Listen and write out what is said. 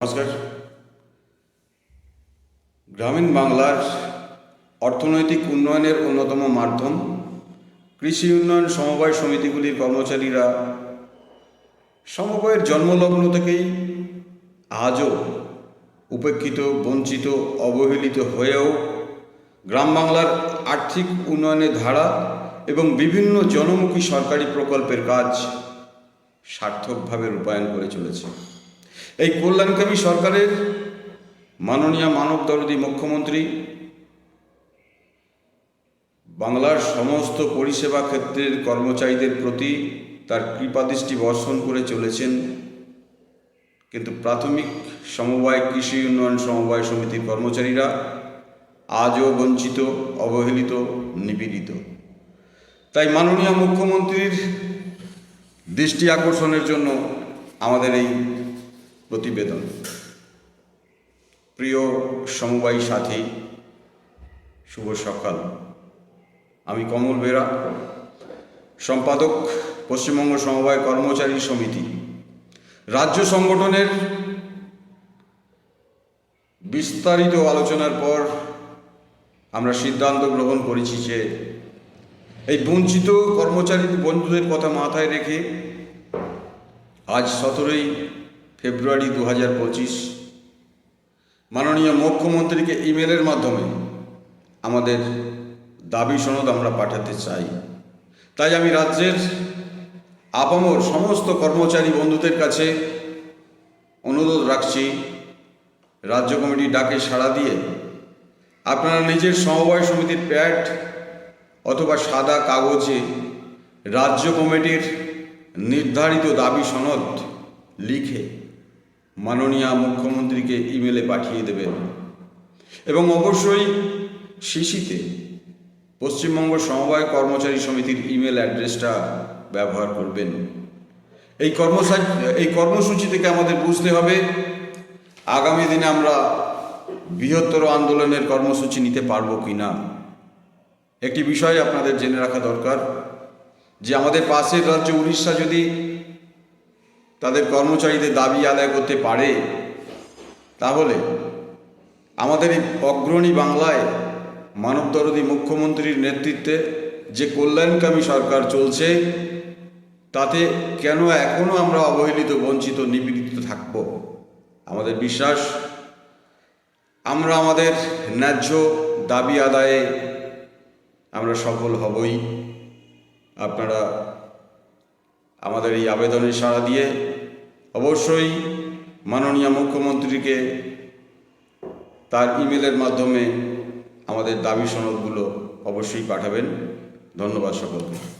নমস্কার। গ্রামীণ বাংলার অর্থনৈতিক উন্নয়নের অন্যতম মাধ্যম, কৃষি উন্নয়ন সমবায় সমিতিগুলির কর্মচারীরা সমবায়ের জন্মলগ্ন থেকেই আজও উপেক্ষিত, বঞ্চিত, অবহেলিত হয়েও গ্রাম বাংলার আর্থিক উন্নয়নের ধারা এবং বিভিন্ন জনমুখী সরকারি প্রকল্পের কাজ সার্থকভাবে রূপায়ণ করে চলেছে। এই কল্যাণকামী সরকারের মাননীয় মানব দরদী মুখ্যমন্ত্রী, বাংলার সমস্ত পরিষেবা ক্ষেত্রের কর্মচারীদের প্রতি তার কৃপাদৃষ্টি বর্ষণ করে চলেছেন। কিন্তু প্রাথমিক সমবায় কৃষি উন্নয়ন সমবায় সমিতির কর্মচারীরা আজও বঞ্চিত, অবহেলিত, নিপীড়িত। তাই মাননীয় মুখ্যমন্ত্রীর দৃষ্টি আকর্ষণের জন্য আমাদের এই প্রতিবেদন। প্রিয় সমবায়ী সাথী, শুভ সকাল। আমি কমল বেরা, সম্পাদক, পশ্চিমবঙ্গ সমবায় কর্মচারী সমিতি। রাজ্য সংগঠনের বিস্তারিত আলোচনার পর আমরা সিদ্ধান্ত গ্রহণ করেছি যে এই বঞ্চিত কর্মচারী বন্ধুদের কথা মাথায় রেখে আজ সতেরোই ফেব্রুয়ারি দু হাজার পঁচিশ। মাননীয় মুখ্যমন্ত্রীকে ইমেলের মাধ্যমে আমাদের দাবি সনদ আমরা পাঠাতে চাই। তাই আমি রাজ্যের আপামর সমস্ত কর্মচারী বন্ধুদের কাছে অনুরোধ রাখছি, রাজ্য কমিটির ডাকে সাড়া দিয়ে আপনারা নিজের সমবায় সমিতির প্যাড অথবা সাদা কাগজে রাজ্য কমিটির নির্ধারিত দাবি সনদ লিখে মাননীয় মুখ্যমন্ত্রীকে ইমেলে পাঠিয়ে দেবেন এবং অবশ্যই শিশিতে পশ্চিমবঙ্গ সমবায় কর্মচারী সমিতির ইমেল অ্যাড্রেসটা ব্যবহার করবেন। এই কর্মসূচি এই কর্মসূচি থেকে আমাদের বুঝতে হবে, আগামী দিনে আমরা বৃহত্তর আন্দোলনের কর্মসূচি নিতে পারব কি না একটি বিষয় আপনাদের জেনে রাখা দরকার, যে আমাদের পাশের রাজ্য উড়িষ্যা যদি তাদের কর্মচারীদের দাবি আদায় করতে পারে, তাহলে আমাদের এই অগ্রণী বাংলায় মানবদরদী মুখ্যমন্ত্রীর নেতৃত্বে যে কল্যাণকামী সরকার চলছে, তাতে কেন এখনও আমরা অবহেলিত, বঞ্চিত, নিপীড়িত থাকব? আমাদের বিশ্বাস, আমরা আমাদের ন্যায্য দাবি আদায়ে আমরা সফল হবই। আপনারা আমাদের এই আবেদনে সাড়া দিয়ে অবশ্যই মাননীয় মুখ্যমন্ত্রীকে তার ইমেলের মাধ্যমে আমাদের দাবি সনদগুলো অবশ্যই পাঠাবেন। ধন্যবাদ সকলকে।